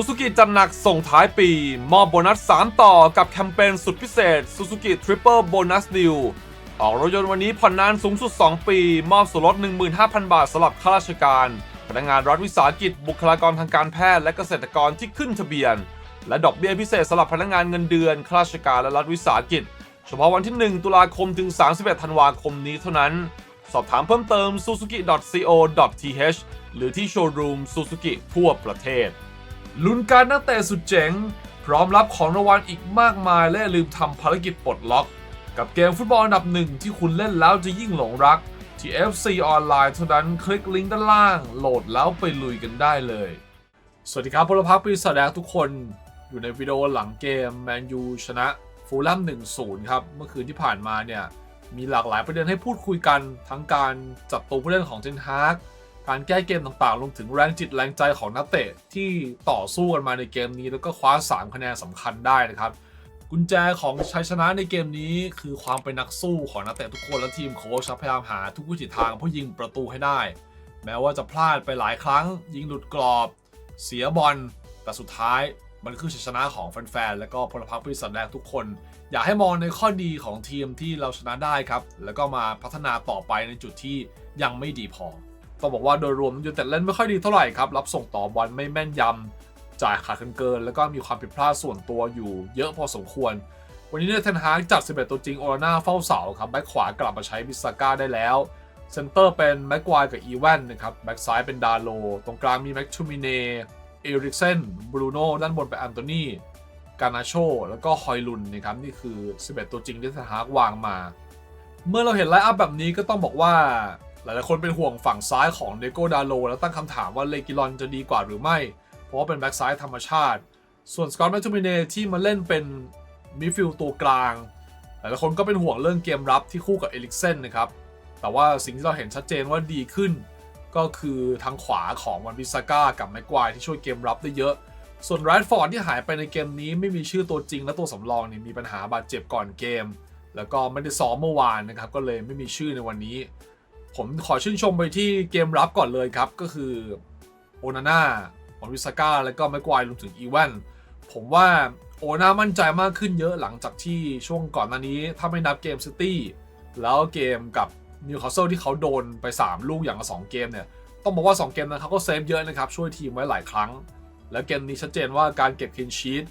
Suzuki จัดหนักส่งท้ายปี มอบโบนัส 3 ต่อกับแคมเปญสุดพิเศษ Suzuki Triple Bonus Deal ออกรถยนต์วันนี้ผ่อนนานสูงสุด 2 ปี มอบส่วนลด 15,000 บาทสำหรับข้าราชการ พนักงานรัฐวิสาหกิจ บุคลากรทางการแพทย์และเกษตรกรที่ขึ้นทะเบียน และดอกเบี้ยพิเศษสำหรับพนักงานเงินเดือนข้าราชการและรัฐวิสาหกิจ เฉพาะวันที่ 1 ตุลาคมถึง 31 ธันวาคมนี้เท่านั้น สอบถามเพิ่มเติม suzuki.co.th หรือที่โชว์รูม Suzuki ทั่วประเทศ ลุ้นการนักเตะสุดเจ๋ง พร้อมรับของรางวัลอีกมากมาย และลืมทำภารกิจปลดล็อก กับเกมฟุตบอลอันดับหนึ่งที่คุณเล่นแล้วจะยิ่งหลงรัก ที่ FC ออนไลน์เท่านั้นคลิกลิงก์ด้านล่าง โหลดแล้วไปลุยกันได้เลย สวัสดีครับพลพักปีศาจแดงทุกคนอยู่ในวิดีโอหลังเกมแมนยูชนะฟูลแลม1-0 ครับ เมื่อคืนที่ผ่านมาเนี่ยมีหลากหลายประเด็นให้พูดคุยกันทั้งการจับตัวผู้เล่นของเทนฮาก การแก้เกมต่างๆรวมถึงแรงจิตแรงใจของนักเตะที่ต่อสู้กันมาในเกมนี้แล้วก็คว้า 3 คะแนนสำคัญได้นะครับ กุญแจของชัยชนะในเกมนี้คือความเป็นนักสู้ของนักเตะทุกคนและทีมโค้ชพยายามหาทุกวิถีทางเพื่อยิงประตูให้ได้ แม้ว่าจะพลาดไปหลายครั้ง ยิงหลุดกรอบ เสียบอลแต่สุดท้ายมันคือชัยชนะของแฟนๆ และก็พลพรรคบริษัทแดงทุกคน อยากให้มองในข้อดีของทีมที่เราชนะได้ครับ แล้วก็มาพัฒนาต่อไปในจุดที่ยังไม่ดีพอ ต้องบอกว่าโดยรวมยูเต็ดเล่นไม่ค่อยดีเท่าไหร่ครับรับส่งต่อบอลไม่แม่นยำจ่ายขาดเกิน แล้วก็มีความผิดพลาดส่วนตัวอยู่เยอะพอสมควร วันนี้เนี่ยเทนฮากจัด 11 ตัวจริงโอราน่าเฝ้าเสาครับแบ็คขวากลับมาใช้บิสซาก้าได้แล้วเซนเตอร์เป็นแม็กควายกับอีแวนนะครับแบ็กซ้ายเป็นดาโล ตรงกลางมีแม็กทูมิเนเอริกเซนบรูโน่ด้านบนเป็นอันโตนีกานาโช แล้วก็ฮอยลุนนะครับนี่คือ 11 ตัวจริงที่เทนฮากวางมา เมื่อเราเห็นไลน์อัพแบบนี้ก็ต้องบอกว่า หลายๆคนเป็นห่วงฝั่งซ้ายของเดโกดาโลแล้วตั้งคำถามว่าเลกิลอนจะดีกว่าหรือไม่ เพราะว่าเป็นแบ็กซ้ายธรรมชาติ ส่วนสกอตแมคทูมิเนที่มาเล่นเป็นมิดฟิลด์ตัวกลาง หลายๆคนก็เป็นห่วงเรื่องเกมรับที่คู่กับเอลิกเซนนะครับ แต่ว่าสิ่งที่เราเห็นชัดเจนว่าดีขึ้น ก็คือทางขวาของวันบิสก้ากับแม็กควายที่ช่วยเกมรับได้เยอะ ส่วนไรท์ฟอร์ดที่หายไปในเกมนี้ไม่มีชื่อตัวจริงและตัวสำรองนี่มีปัญหาบาดเจ็บก่อนเกม แล้วก็ไม่ได้ซ้อมเมื่อวานนะครับก็เลยไม่มีชื่อในวันนี้ ผมขอชื่นชมไปที่เกมรับก่อนเลยครับ ก็คือโอนาน่าวันบิสก้าแล้วก็แม็กควายรวมถึงอีแวนผมว่าโอนาน่ามั่นใจมากขึ้นเยอะหลังจากที่ช่วงก่อนหน้านี้ ถ้าไม่นับเกมซิตี้แล้วเกมกับนิวคาสเซิลที่เขาโดนไป 3 ลูกอย่างละ2เกมเนี่ย ต้องบอกว่า 2 เกมนั้นเขาก็เซฟเยอะนะครับ ช่วยทีมไว้หลายครั้ง แล้วเกมนี้ชัดเจนว่าการเก็บคินชีต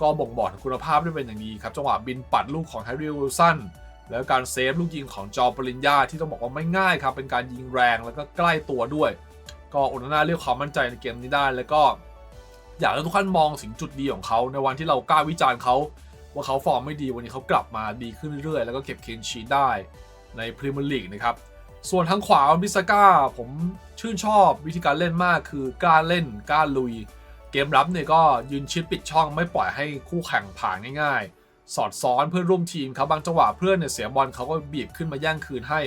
ก็บ่งบอกถึงคุณภาพได้เป็นอย่างดีครับ จังหวะบินปัดลูกของแฮร์รี่วิลสัน แล้วการเซฟลูกยิงของจอปริญญาที่ต้องบอกว่าไม่ง่ายครับ เป็นการยิงแรงแล้วก็ใกล้ตัวด้วย ก็โอนาน่าเรียกความมั่นใจในเกมนี้ได้ แล้วก็อยากให้ทุกท่านมองถึงจุดดีของเขา ในวันที่เรากล้าวิจารณ์เขา ว่าเขาฟอร์มไม่ดีวันนี้เขากลับมาดีขึ้นเรื่อยๆ แล้วก็เก็บเคนชีได้ในพรีเมียร์ลีกนะครับส่วนทางขวาบิสก้าผมชื่นชอบวิธีการเล่นมากคือกล้าเล่นกล้าลุย เกมรับเนี่ยก็ยืนชิดปิดช่องไม่ปล่อยให้คู่แข่งผ่านง่ายๆ สอดซ้อนเพื่อนร่วมทีมเขาบบางจังหวะเพื่อนเนี่ยเสียบอลเขาก็บีบขึ้นมาแย่งคืนให้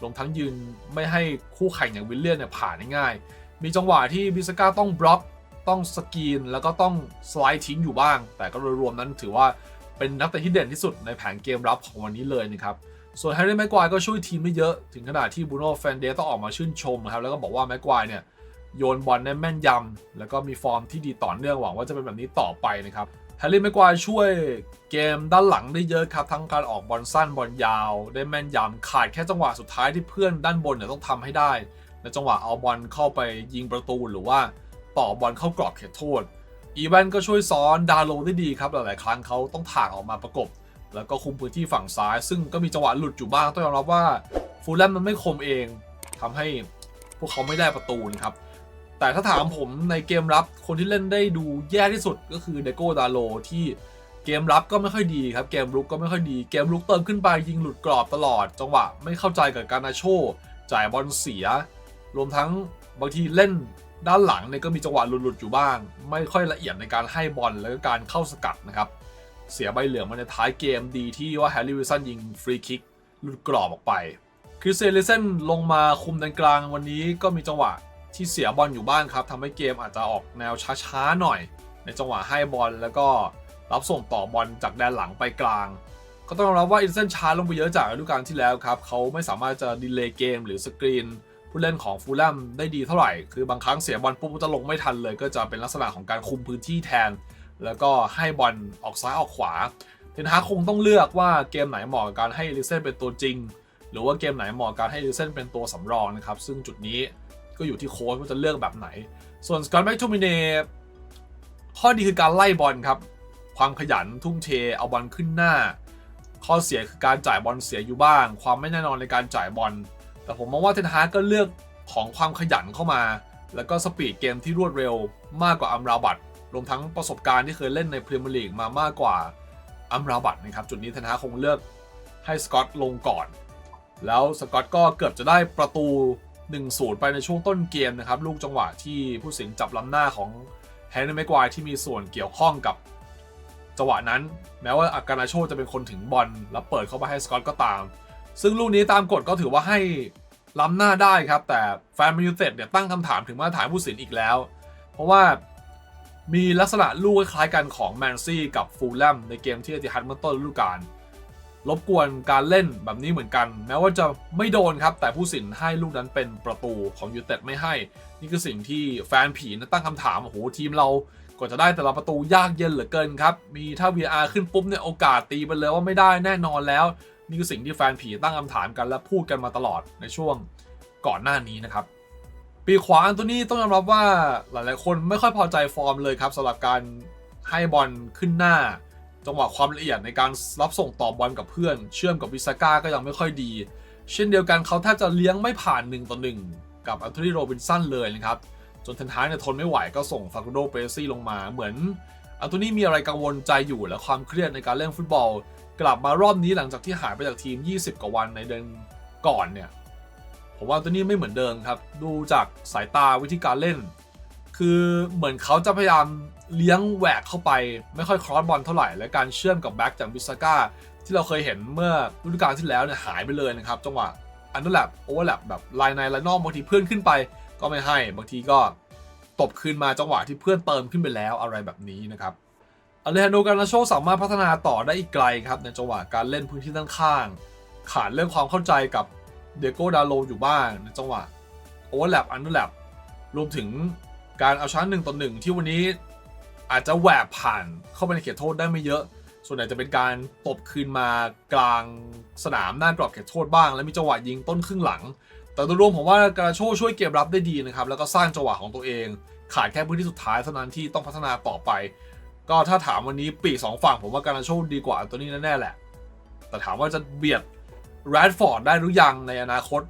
รวมทั้งยืนไม่ให้คู่แข่งอย่างวิลเลียนเนี่ยผ่านง่ายมีจังหวะที่บิสก้าต้องบล็อกต้องสกรีนแล้วก็ต้องสไลด์ทิ้งอยู่บ้าง แต่ก็โดยรวมนั้นถือว่าเป็นนักเตะที่เด่นที่สุดในแผนเกมรับของวันนี้เลยนะครับส่วนแฮร์รี่แม็กควายก็ช่วยทีมได้เยอะถึงขนาดที่บูโน่แฟนเดสต้องออกมาชื่นชมนะครับแล้วก็บอกว่าแม็กควายเนี่ยโยนบอลได้แม่นยำแล้วก็มีฟอร์มที่ดีต่อเนื่องหวังว่าจะเป็นแบบนี้ต่อไปนะครับ แฮร์รี่แม็กวายช่วยเกมด้านหลังได้เยอะครับ ทั้งการออกบอลสั้นบอลยาว ได้แม่นยำขาดแค่จังหวะสุดท้ายที่เพื่อนด้านบนเนี่ยต้องทำให้ได้ในจังหวะเอาบอลเข้าไปยิงประตูหรือว่าต่อบอลเข้ากรอบเขตโทษ อีแวนก็ช่วยซ้อนดาโลได้ดีครับ หลาย ๆ ครั้งเขาต้องถากออกมาประกบ แล้วก็คุมพื้นที่ฝั่งซ้าย ซึ่งก็มีจังหวะหลุดอยู่บ้างต้องยอมรับว่าฟูลแลมมันไม่คมเองทำให้พวกเขาไม่ได้ประตูนะครับ แต่ถ้าถามผมในเกมรับคนที่เล่นได้ดูแย่ที่สุดก็คือเดโก้ดาโลที่เกมรับก็ไม่ค่อยดีครับ เกมรุกก็ไม่ค่อยดี เกมรุกเติมขึ้นไปยิงหลุดกรอบตลอด จังหวะไม่เข้าใจกับการนาโช จ่ายบอลเสีย รวมทั้งบางทีเล่นด้านหลังเนี่ยก็มีจังหวะหลุดๆอยู่บ้าง ไม่ค่อยละเอียดในการให้บอลแล้วก็การเข้าสกัดนะครับ เสียใบเหลืองมาในท้ายเกมดีที่ว่าแฮร์รี่วิลสันยิงฟรีคิกหลุดกรอบออกไปคริสเซเลเซนลงมาคุมด้านกลางวันนี้ก็มีจังหวะ ที่เสียบอลอยู่บ้างครับทำให้เกมอาจจะออกแนวช้าๆหน่อย ในจังหวะให้บอลแล้วก็รับส่งต่อบอลจากแดนหลังไปกลาง ก็ต้องรับว่าอินเซนช้าลงไปเยอะจากฤดูกาลที่แล้วครับเขาไม่สามารถจะดีเลย์เกมหรือสกรีนผู้เล่นของฟูลแลมได้ดีเท่าไหร่ คือบางครั้งเสียบอลปุ๊บจะลงไม่ทันเลย ก็จะเป็นลักษณะของการคุมพื้นที่แทน แล้วก็ให้บอลออกซ้ายออกขวา เทนฮากคงต้องเลือกว่าเกมไหนเหมาะกับการให้ลิเซนเป็นตัวจริง หรือว่าเกมไหนเหมาะกับการให้ลิเซนเป็นตัวสำรองนะครับ ซึ่งจุดนี้ ก็อยู่ที่โค้ชว่าจะเลือกแบบไหน ส่วนสกอตแม็กทูมิเน่ข้อดีคือการไล่บอลครับ ความขยันทุ่มเทเอาบอลขึ้นหน้า ข้อเสียคือการจ่ายบอลเสียอยู่บ้าง ความไม่แน่นอนในการจ่ายบอล แต่ผมมองว่าเทนฮากก็เลือกของความขยันเข้ามา แล้วก็สปีดเกมที่รวดเร็วมากกว่าอัมราบัตรวมทั้งประสบการณ์ที่เคยเล่นในพรีเมียร์ลีกมามากกว่าอัมราบัตนะครับ จุดนี้เทนฮาคงเลือกให้สกอตลงก่อน แล้วสกอตก็เกือบจะได้ประตู 1-0 ไปในช่วงต้นเกมนะครับ ลูกจังหวะที่ผู้สินจับล้ำหน้าของแฮนรี่แมกวายที่มีส่วนเกี่ยวข้องกับจังหวะนั้น แม้ว่าอากานาโชจะเป็นคนถึงบอลแล้วเปิดเข้าไปให้สกอตก็ตาม ซึ่งลูกนี้ตามกฎก็ถือว่าให้ล้ำหน้าได้ครับ แต่แฟนมนยูเต็ดเนี่ยตั้งคำถามถึงมาตรฐานผู้สินอีกแล้ว เพราะว่ามีลักษณะลูกคล้ายกันของแมนซี่กับฟูลแลมในเกมที่เอติฮัดเมื่อต้นฤดูกาล รบกวนการเล่นแบบนี้เหมือนกัน แม้ว่าจะไม่โดนครับ แต่ผู้สินให้ลูกนั้นเป็นประตูของยูเต็ดไม่ให้ นี่คือสิ่งที่แฟนผีนะตั้งคำถามโอ้โหทีมเรากว่าจะได้แต่ละประตูยากเย็นเหลือเกินครับ มีถ้า VR ขึ้นปุ๊บเนี่ยโอกาสตีไปเลยว่าไม่ได้แน่นอนแล้ว นี่คือสิ่งที่แฟนผีตั้งคำถามกันและพูดกันมาตลอดในช่วงก่อนหน้านี้นะครับปีขวาอันโตัวนี้ต้องยอมรับว่าหลาย ๆ คนไม่ค่อยพอใจฟอร์มเลยครับสำหรับการให้บอลขึ้นหน้า จังหวะความละเอียดในการรับส่งต่อบอลกับเพื่อน เชื่อมกับวิสก้าก็ยังไม่ค่อยดี เช่นเดียวกันเขาแทบจะเลี้ยงไม่ผ่าน1ต่อ1กับอัลโทนีโรบินสันเลยนะครับ จนเทนฮากเนี่ยทนไม่ไหวก็ส่งฟากูโดเปซี่ลงมาเหมือนอัลโทนีมีอะไรกังวลใจอยู่และความเครียดในการเล่นฟุตบอล กลับมารอบนี้หลังจากที่หายไปจากทีม 20 กว่าวันในเดือนก่อนเนี่ยผมว่าตัวนี้ไม่เหมือนเดิมครับ ดูจากสายตาวิธีการเล่น คือเหมือนเขาจะพยายาม เลี้ยงแหวกเข้าไปไม่ค่อยครอสบอลเท่าไหร่ และการเชื่อมกับแบ็กจากวิสก้าที่เราเคยเห็นเมื่อฤดูกาลที่แล้วเนี่ยหายไปเลยนะครับจังหวะอันนั้นและโอเวอร์แลปแบบลายในลายนอกบางทีเพื่อนขึ้นไป ก็ไม่ให้บางทีก็ตบคืนมาจังหวะที่เพื่อนเติมขึ้นไปแล้วอะไรแบบนี้นะครับอเลฮันโดการนาโชสามารถพัฒนาต่อได้อีกไกลครับในจังหวะการเล่นพื้นที่ด้านข้าง ขาดเรื่องความเข้าใจกับเดโก้ดาโลอยู่บ้างในจังหวะโอเวอร์แลปอันเดอร์แลปรวมถึงการเอาชนะหนึ่งต่อหนึ่งที่วันนี้ อาจจะแหวกผ่านเข้าไปในเขตโทษได้ไม่เยอะ ส่วนใหญ่จะเป็นการตบคืนมากลางสนามหน้ากรอบเขตโทษบ้าง และมีจังหวะยิงต้นครึ่งหลัง แต่โดยรวมผมว่าการาโชช่วยเกมรับได้ดีนะครับแล้วก็สร้างจังหวะของตัวเอง ขาดแค่พื้นที่สุดท้ายเท่านั้นที่ต้องพัฒนาต่อไป ก็ถ้าถามวันนี้ปีสองฝั่งผมว่าการาโชดีกว่าตัวนี้แน่ๆแหละ แต่ถามว่าจะเบียดแรดฟอร์ดได้หรือยังในอนาคต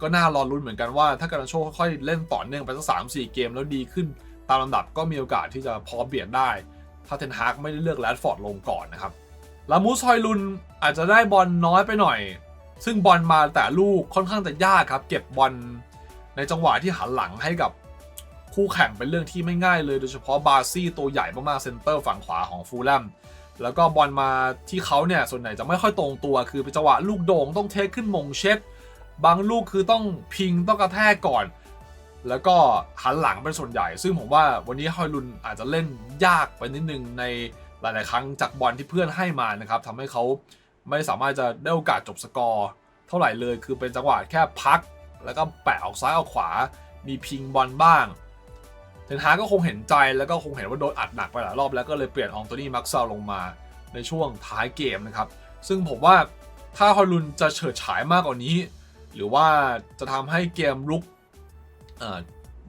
ก็น่ารอลุ้นเหมือนกันว่าถ้าการาโชค่อยๆเล่นต่อเนื่องไปสักสามสี่เกมแล้วดีขึ้น ตามลำดับก็มีโอกาสที่จะพร้อมเบียดได้ ถ้าเทนฮากไม่ได้เลือกแรดฟอร์ดลงก่อนนะครับลามูสฮอยลุนอาจจะได้บอลน้อยไปหน่อย ซึ่งบอลมาแต่ลูกค่อนข้างจะยากครับ เก็บบอลในจังหวะที่หันหลังให้กับคู่แข่งเป็นเรื่องที่ไม่ง่ายเลย โดยเฉพาะบาซี่ตัวใหญ่มากๆเซนเตอร์ฝั่งขวาของฟูลแลมแล้วก็บอลมาที่เขาเนี่ยส่วนใหญ่จะไม่ค่อยตรงตัว คือเป็นจังหวะลูกโด่งต้องเทคขึ้นมงเช็ดบางลูกคือต้องพิงต้องกระแทกก่อน แล้วก็หันหลังเป็นส่วนใหญ่ ซึ่งผมว่าวันนี้ฮอยลุนอาจจะเล่นยากไปนิดนึงในหลาย ๆ ครั้งจากบอลที่เพื่อนให้มานะครับทำให้เขาไม่สามารถจะได้โอกาสจบสกอร์เท่าไหร่เลย คือเป็นจังหวะแค่พัก แล้วก็แปะออกซ้ายออกขวา มีพิงบอลบ้างเทนฮาก็คงเห็นใจแล้วก็คงเห็นว่าโดนอัดหนักไปหลายรอบแล้วก็เลยเปลี่ยนอองโตนี่มักเซลลงมาในช่วงท้ายเกมนะครับ ซึ่งผมว่าถ้าฮอยลุนจะเฉิดฉายมากกว่านี้ หรือว่าจะทำให้เกมรุก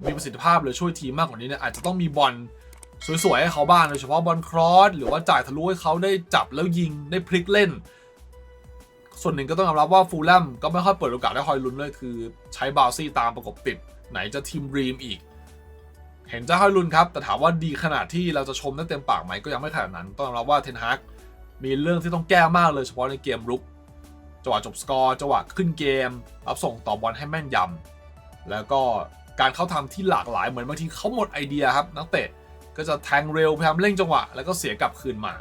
มีประสิทธิภาพหรือช่วยทีมมากกว่านี้เนี่ยอาจจะต้องมีบอลสวยๆให้เขาบ้างโดยเฉพาะบอลครอสหรือว่าจ่ายทะลุให้เขาได้จับแล้วยิงได้พลิกเล่น ส่วนหนึ่งก็ต้องยอมรับว่าฟูลแลมก็ไม่ค่อยเปิดโอกาสให้ฮอยลุนเลยคือ ใช้บาซี่ตามประกบติด ไหนจะทีมรีมอีก เห็นจะฮอยลุนครับ แต่ถามว่าดีขนาดที่เราจะชมได้เต็มปากไหมก็ยังไม่ขนาดนั้น ต้องยอมรับว่าเทนฮากมีเรื่องที่ต้องแก้มากเลยเฉพาะในเกมรุกจังหวะจบสกอร์จังหวะขึ้นเกมรับส่งต่อบอลให้แม่นยำแล้วก็ การเข้าทำที่หลากหลายเหมือนบางทีเขาหมดไอเดียครับนักเตะก็จะแทงเร็วพยายามเร่งจังหวะ แล้วก็เสียกลับคืนมา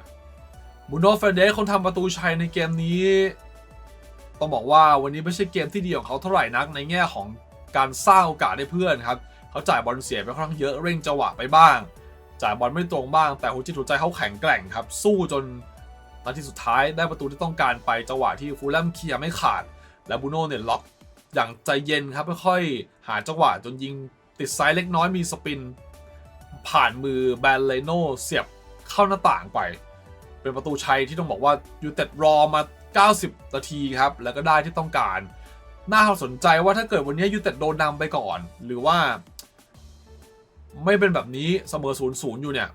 บูโนเฟรเดสคนทำประตูชัยในเกมนี้ ต้องบอกว่าวันนี้ไม่ใช่เกมที่ดีของเขาเท่าไหร่นักในแง่ของการสร้างโอกาสให้เพื่อนครับเขาจ่ายบอลเสียไปค่อนข้างเยอะเร่งจังหวะไปบ้าง จ่ายบอลไม่ตรงบ้าง แต่หัวจิตหัวใจเขาแข็งแกร่งครับ สู้จนนาทีสุดท้ายได้ประตูที่ต้องการไปจังหวะที่ฟูลแลมเคลียร์ไม่ขาด และบูโน่เนี่ยล็อก อย่างใจเย็นครับค่อยๆหาจังหวะจนยิงติดไซส์เล็กน้อยมีสปิน ผ่านมือแบนเลโนเสียบเข้าหน้าต่างไป เป็นประตูชัยที่ต้องบอกว่ายูเต็ดรอมา 90 นาทีครับ แล้วก็ได้ที่ต้องการ น่าสนใจว่าถ้าเกิดวันนี้ยูเต็ดโดนนำไปก่อน หรือว่า ไม่เป็นแบบนี้เสมอ0ูนย์อยู่เนี่ย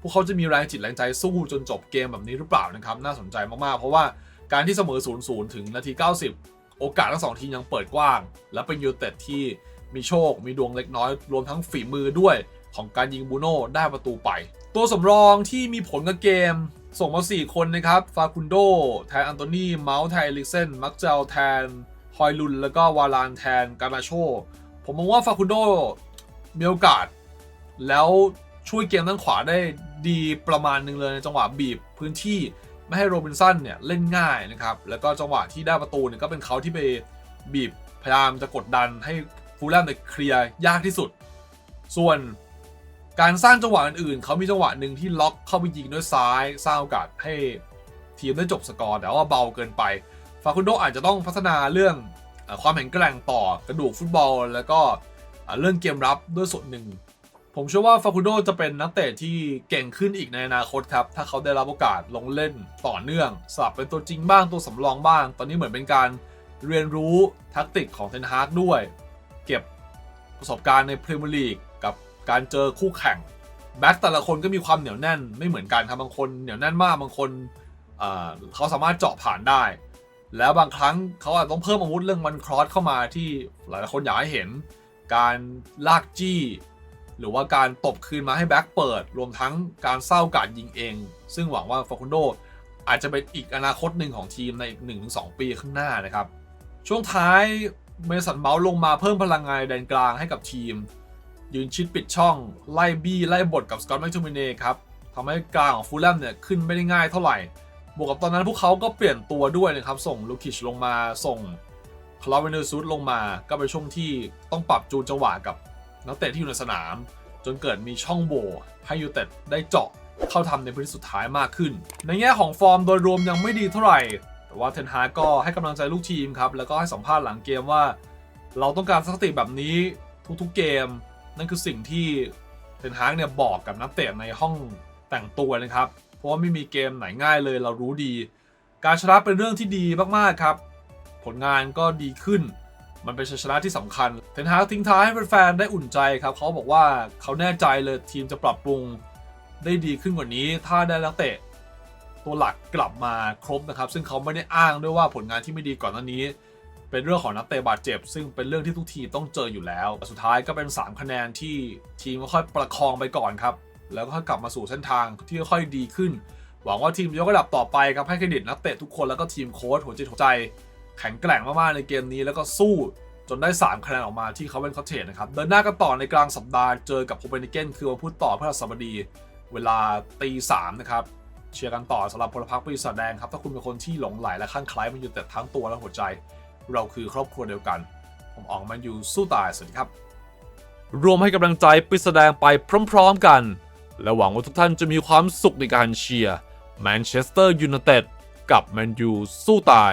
พวกเขาจะมีแรงจิตแรงใจสู้จนจบเกมแบบนี้หรือเปล่านะครับ น่าสนใจมากๆ เพราะว่าการที่เสมอ0ูนย์ถึงนาที 90 โอกาสทั้งสองทีมยังเปิดกว้าง และเป็นยูเต็ดที่มีโชค มีดวงเล็กน้อย รวมทั้งฝีมือด้วยของการยิงบูโน่ได้ประตูไป ตัวสำรองที่มีผลกับเกมส่งมา 4 คนนะครับ ฟาคุนโด แทนอันโตนีเมาส์แทนลิกเซน มักเจลแทน ฮอยลุน แล้วก็วาลานแทนกานาโช ผมมองว่าฟาคุนโดมีโอกาส แล้วช่วยเกมด้านขวาได้ดีประมาณหนึ่งเลยในจังหวะบีบพื้นที่ ไม่ให้โรบินสันเนี่ยเล่นง่ายนะครับ แล้วก็จังหวะที่ได้ประตูเนี่ยก็เป็นเขาที่ไปบีบพยายามจะกดดันให้ฟูลแลมเนี่ยเคลียร์ยากที่สุด ส่วนการสร้างจังหวะอื่นๆเขามีจังหวะหนึ่งที่ล็อกเข้าไปยิงด้วยซ้ายสร้างโอกาสให้ทีมได้จบสกอร์แต่ว่าเบาเกินไป ฟาคุนโดอาจจะต้องพัฒนาเรื่องความแข็งแกร่งต่อกระดูกฟุตบอล แล้วก็เรื่องเกมรับด้วยส่วนหนึ่ง ผมเชื่อว่าฟาคุโดจะเป็นนักเตะที่เก่งขึ้นอีกในอนาคตครับ ถ้าเขาได้รับโอกาสลงเล่นต่อเนื่อง สลับเป็นตัวจริงบ้างตัวสำรองบ้าง ตอนนี้เหมือนเป็นการเรียนรู้ทักติกของเทนฮากด้วย เก็บประสบการณ์ในพรีเมียร์ลีกกับการเจอคู่แข่งแบ็คแต่ละคนก็มีความเหนียวแน่นไม่เหมือนกันครับบางคนเหนียวแน่นมากบางคนเเขาสามารถเจาะผ่านได้ แล้วบางครั้งเขาอาจต้องเพิ่มอาวุธเรื่องวันครอสเข้ามาที่หลายคนอยากให้เห็น การลากจี้ หรือว่าการตบคืนมาให้แบ็คเปิด รวมทั้งการเศร้าการยิงเอง ซึ่งหวังว่าฟาคุนโดอาจจะเป็นอีกอนาคตหนึ่งของทีมในอีก1-2 ปีข้างหน้านะครับ ช่วงท้ายเมสันเมาส์ลงมาเพิ่มพลังงานแดนกลางให้กับทีม ยืนชิดปิดช่อง ไล่บี้ไล่บทกับสกอตต์แมคทูมิเน่ครับทำให้กลางของฟูลแลมเนี่ยขึ้นไม่ได้ง่ายเท่าไหร่ บวกกับตอนนั้นพวกเขาก็เปลี่ยนตัวด้วยนะครับ ส่งลูคิชลงมาส่งคลาเวนเนอร์ซูดลงมา ก็เป็นช่วงที่ต้องปรับจูนจังหวะกับ นักเตะที่อยู่ในสนาม จนเกิดมีช่องโหว่ให้ยูเต็ดได้เจาะเข้าทำในพื้นที่สุดท้ายมากขึ้น ในแง่ของฟอร์มโดยรวมยังไม่ดีเท่าไหร่ แต่ว่าเทนฮากก็ให้กำลังใจลูกทีมครับ แล้วก็ให้สัมภาษณ์หลังเกมว่า เราต้องการสถิติแบบนี้ทุกๆเกม นั่นคือสิ่งที่เทนฮากเนี่ยบอกกับนักเตะในห้องแต่งตัวนะครับ เพราะว่าไม่มีเกมไหนง่ายเลยเรารู้ดี การชนะเป็นเรื่องที่ดีมากๆครับ ผลงานก็ดีขึ้น มันเป็นชัยชนะที่สำคัญเทนฮากทิ้งท้ายให้แฟนๆได้อุ่นใจครับเขาบอกว่าเขาแน่ใจเลยทีมจะปรับปรุงได้ดีขึ้นกว่านี้ ถ้าได้นักเตะตัวหลักกลับมาครบนะครับ ซึ่งเขาไม่ได้อ้างด้วยว่าผลงานที่ไม่ดีก่อนหน้านี้ เป็นเรื่องของนักเตะบาดเจ็บ ซึ่งเป็นเรื่องที่ทุกทีมต้องเจออยู่แล้ว สุดท้ายก็เป็น 3 คะแนนที่ทีมค่อยประคองไปก่อนครับ แล้วก็กลับมาสู่เส้นทางที่ค่อยดีขึ้น หวังว่าทีมยกระดับต่อไปครับให้เครดิตนักเตะทุกคนแล้วก็ทีมโค้ชหัวจิตหัวใจ แข็งแกร่งมากๆในเกมนี้แล้วก็สู้จนได้ 3 คะแนนออกมาที่เขาเป็นคอเทนนะครับ เดินหน้ากันต่อในกลางสัปดาห์เจอกับโคเปนเฮเกนคือวันพุธต่อพฤหัสบดีเวลาตีสามนะครับ เชียร์กันต่อสำหรับพลพรรคปีศาจแดงครับ ถ้าคุณเป็นคนที่หลงไหลและคลั่งคล้ายมันอยู่แต่ทั้งตัวและหัวใจ เราคือครอบครัวเดียวกัน ผมออกมาอยู่สู้ตายสวัสดีครับ รวมให้กำลังใจไปแสดงไปพร้อมๆกัน และหวังว่าทุกท่านจะมีความสุขในการเชียร์แมนเชสเตอร์ยูไนเต็ดกับแมนยูสู้ตาย